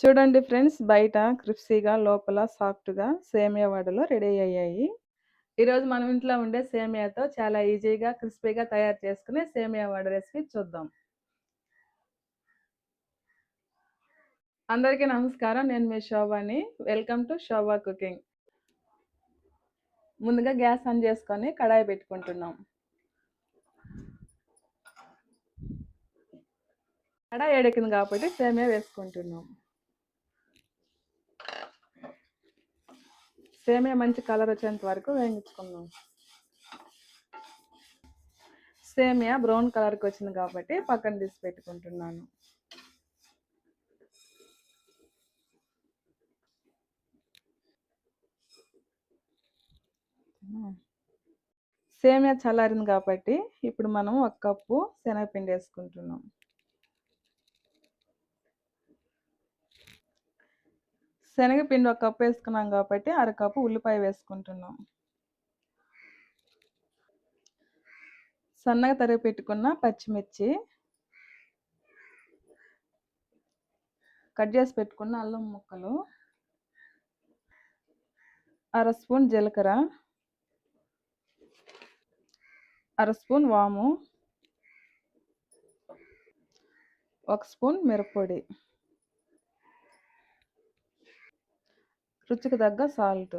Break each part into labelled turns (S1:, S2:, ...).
S1: చూడండి ఫ్రెండ్స్ బయట క్రిప్సీగా లోపల సాఫ్ట్గా సేమియా వడలు రెడీ అయ్యాయి. ఈరోజు మనం ఇంట్లో ఉండే సేమియాతో చాలా ఈజీగా క్రిస్పీగా తయారు చేసుకునే సేమియా వడ రెసిపీ చూద్దాం. అందరికీ నమస్కారం. నేను మీ శోభాని. Welcome to Shobha cooking. ముందుగా గ్యాస్ ఆన్ చేసుకొని కడాయి పెట్టుకుంటున్నాం. కడాయి ఎడికింది కాబట్టి సేమియా వేసుకుంటున్నాం. సేమియా మంచి కలర్ వచ్చేంత వరకు వేయించుకుందాం. సేమియా బ్రౌన్ కలర్కి వచ్చింది కాబట్టి పక్కన తీసి పెట్టుకుంటున్నాను. సేమియా చల్లారింది కాబట్టి ఇప్పుడు మనం ఒక కప్పు శనగపిండి వేసుకుంటున్నాం. శనగపిండి ఒక కప్పు వేసుకున్నాం కాబట్టి అరకప్పు ఉల్లిపాయ వేసుకుంటున్నాం. సన్నగా తరిగి పెట్టుకున్న పచ్చిమిర్చి కట్ చేసి పెట్టుకున్న అల్లం ముక్కలు అర స్పూన్ జీలకర్ర అర స్పూన్ వాము ఒక స్పూన్ మిరప్పొడి. రుచికి తగ్గ సాల్ట్.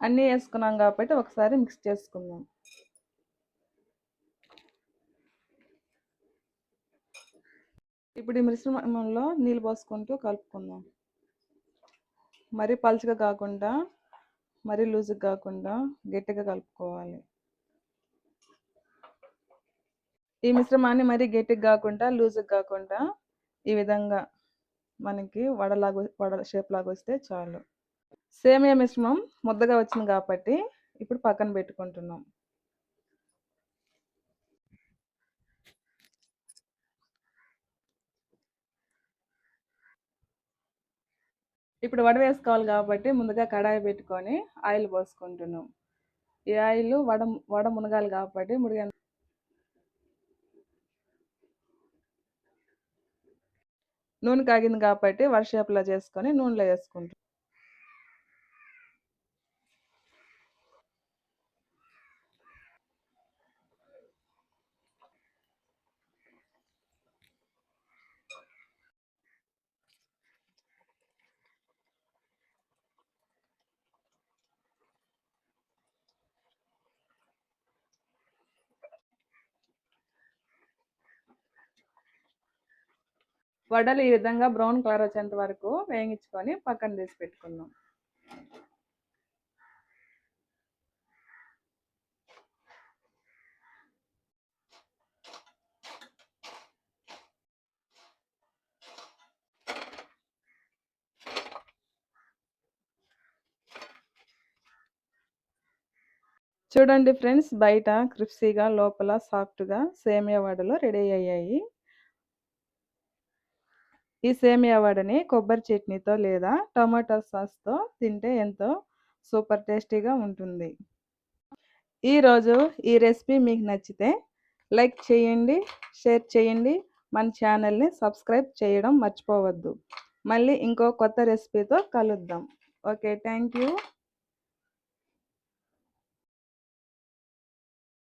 S1: అన్నీ వేసుకున్నాం కాబట్టి ఒకసారి మిక్స్ చేసుకుందాం. ఇప్పుడు ఈ మిశ్రమంలో నీళ్ళు పోసుకుంటూ కలుపుకుందాం. మరీ పలుచగా కాకుండా మరీ లూజుగా కాకుండా గట్టిగా కలుపుకోవాలి. ఈ మిశ్రమాన్ని మరీ గట్టిగా కాకుండా లూజుగా కాకుండా ఈ విధంగా మనకి వడలాగా వడ షేప్ లాగా వస్తే చాలు. సేమియా మిశ్రమం ముద్దగా వచ్చింది కాబట్టి ఇప్పుడు పక్కన పెట్టుకుంటున్నాం. ఇప్పుడు వడ వేసుకోవాలి కాబట్టి ముందుగా కడాయి పెట్టుకొని ఆయిల్ పోసుకుంటున్నాం. ఈ ఆయిల్ వడ వడ మునగాలి కాబట్టి ముడిగా నూనె కాగింది కాబట్టి వర్షాపులా చేసుకొని నూనెలో వేసుకుంటాం. వడలు ఈ విధంగా బ్రౌన్ కలర్ వచ్చేంత వరకు వేయించుకొని పక్కన తీసి పెట్టుకుందాం. చూడండి ఫ్రెండ్స్ బయట క్రిప్సీగా లోపల సాఫ్ట్గా సేమియా వడలు రెడీ అయ్యాయి. ఈ సేమియా వడని కొబ్బరి చట్నీతో లేదా టమాటో సాస్తో తింటే ఎంతో సూపర్ టేస్టీగా ఉంటుంది. ఈరోజు ఈ రెసిపీ మీకు నచ్చితే లైక్ చేయండి షేర్ చేయండి. మన ఛానల్ని సబ్స్క్రైబ్ చేయడం మర్చిపోవద్దు. మళ్ళీ ఇంకో కొత్త రెసిపీతో కలుద్దాం. Okay thank you.